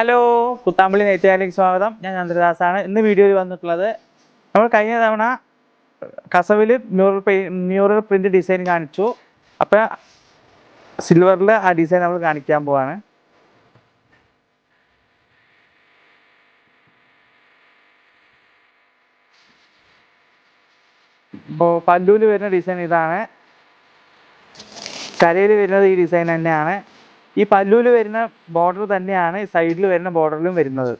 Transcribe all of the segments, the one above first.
Hello പുത്താമ്പള്ളി നെയ്ത്തുകാരിലേക്ക് സ്വാഗതം. ഞാൻ ചന്ദ്രദാസാണ്. ഇന്ന് വീഡിയോയിൽ വന്നിട്ടുള്ളത് നമ്മൾ കഴിഞ്ഞ തവണ കസവിൽ മ്യൂറൽ പെയി മ്യൂറൽ പ്രിന്റ് ഡിസൈൻ കാണിച്ചു. അപ്പോൾ സിൽവറിൽ ആ ഡിസൈൻ നമ്മൾ കാണിക്കാൻ പോവാണ്. ഇപ്പോൾ പല്ലൂൽ വരുന്ന ഡിസൈൻ ഇതാണ്. കരയിൽ വരുന്നത് ഈ ഡിസൈൻ തന്നെയാണ്. ഈ പല്ലൂൽ വരുന്ന ബോർഡർ തന്നെയാണ് സൈഡിൽ വരുന്ന ബോർഡറിലും വരുന്നത്.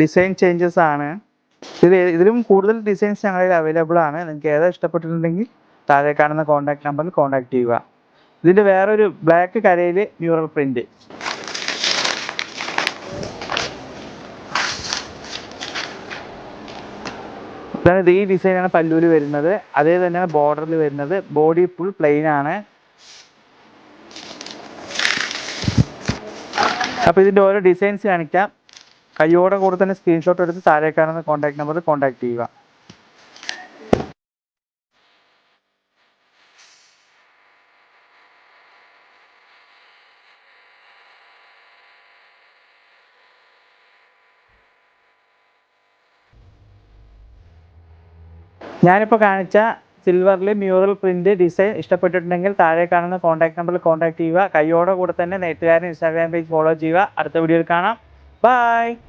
ഡിസൈൻ ചേഞ്ചസ് ആണ്. ഇത് ഇതിലും കൂടുതൽ ഡിസൈൻസ് ഞങ്ങളിൽ അവൈലബിൾ ആണ്. നിങ്ങൾക്ക് ഏതാ ഇഷ്ടപ്പെട്ടിട്ടുണ്ടെങ്കിൽ താഴെ കാണുന്ന കോൺടാക്ട് നമ്പറിൽ കോൺടാക്ട് ചെയ്യുക. ഇതിന്റെ വേറൊരു ബ്ലാക്ക് കരയിൽ മ്യൂറൽ പ്രിന്റ് ഇതാണ് ഇത് ഈ ഡിസൈനാണ് പല്ലൂര് വരുന്നത്. അതേ തന്നെ ബോർഡറിൽ വരുന്നത്. ബോഡി ഫുൾ പ്ലെയിൻ ആണ്. അപ്പോൾ ഇതിന്റെ ഓരോ ഡിസൈൻസ് കാണിക്കാം. കയ്യോടെ കൂടെ തന്നെ സ്ക്രീൻഷോട്ട് എടുത്ത് താഴെ കാണുന്ന കോൺടാക്ട് നമ്പറിൽ കോൺടാക്ട് ചെയ്യുക. ഞാനിപ്പോൾ കാണിച്ച സിൽവറിൽ മ്യൂറൽ പ്രിന്റ് ഡിസൈൻ ഇഷ്ടപ്പെട്ടിട്ടുണ്ടെങ്കിൽ താഴെ കാണുന്ന കോൺടാക്ട് നമ്പറിൽ കോൺടാക്ട് ചെയ്യുക. കൈയോടെ കൂടെ തന്നെ നെയ്ത്തുകാരൻ ഇൻസ്റ്റാഗ്രാം പേജ് ഫോളോ ചെയ്യുക. അടുത്ത വീഡിയോയിൽ കാണാം. ബൈ